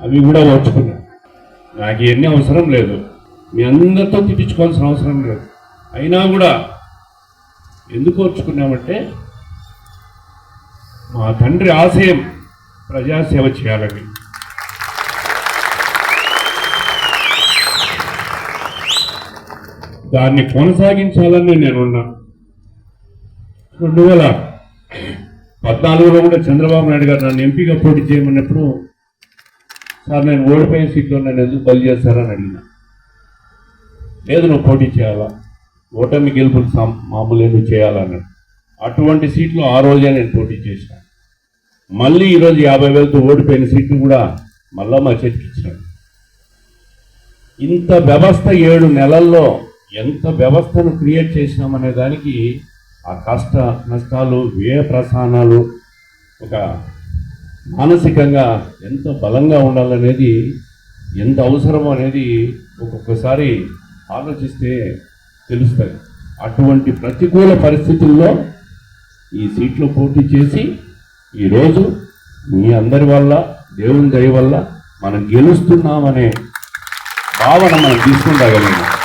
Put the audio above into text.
అవి కూడా ఓర్చుకున్నా నాకు ఇవన్నీ అవసరం లేదు. మీ అందరితో తిట్టించుకోవాల్సిన అవసరం లేదు. అయినా కూడా ఎందుకు ఓర్చుకున్నామంటే మా తండ్రి ఆశయం ప్రజాసేవ చేయాలని. దాన్ని కొనసాగించాలని నేనున్నా. రెండు వేల పద్నాలుగులో కూడా చంద్రబాబు నాయుడు గారు నన్ను ఎంపీగా పోటీ చేయమన్నప్పుడు సార్ నేను ఓడిపోయిన సీట్లో నన్ను ఎందుకు బలి చేస్తారని అడిగిన. లేదు నువ్వు పోటీ చేయాలా? ఓటమి గెలుపులు సమ్- మామూలు నువ్వు చేయాలన్నాడు. అటువంటి సీట్లు ఆ రోజే నేను పోటీ చేశాను మళ్ళీ ఈరోజు యాభై వేలతో ఓడిపోయిన సీట్లు కూడా మళ్ళా మా చేతికి ఇచ్చినాడు. ఇంత వ్యవస్థ ఏడు నెలల్లో ఎంత వ్యవస్థను క్రియేట్ చేసినామనే దానికి ఆ కష్ట నష్టాలు వ్యయ ప్రసానాలు ఒక మానసికంగా ఎంత బలంగా ఉండాలనేది ఎంత అవసరమో అనేది ఒక్కొక్కసారి ఆలోచిస్తే తెలుస్తుంది అటువంటి ప్రతికూల పరిస్థితుల్లో ఈ సీట్లో పోటీ చేసి ఈరోజు మీ అందరి వల్ల దేవుని దయ వల్ల మనం గెలుస్తున్నామనే భావన మనం తీసుకుంటాగలిగినాం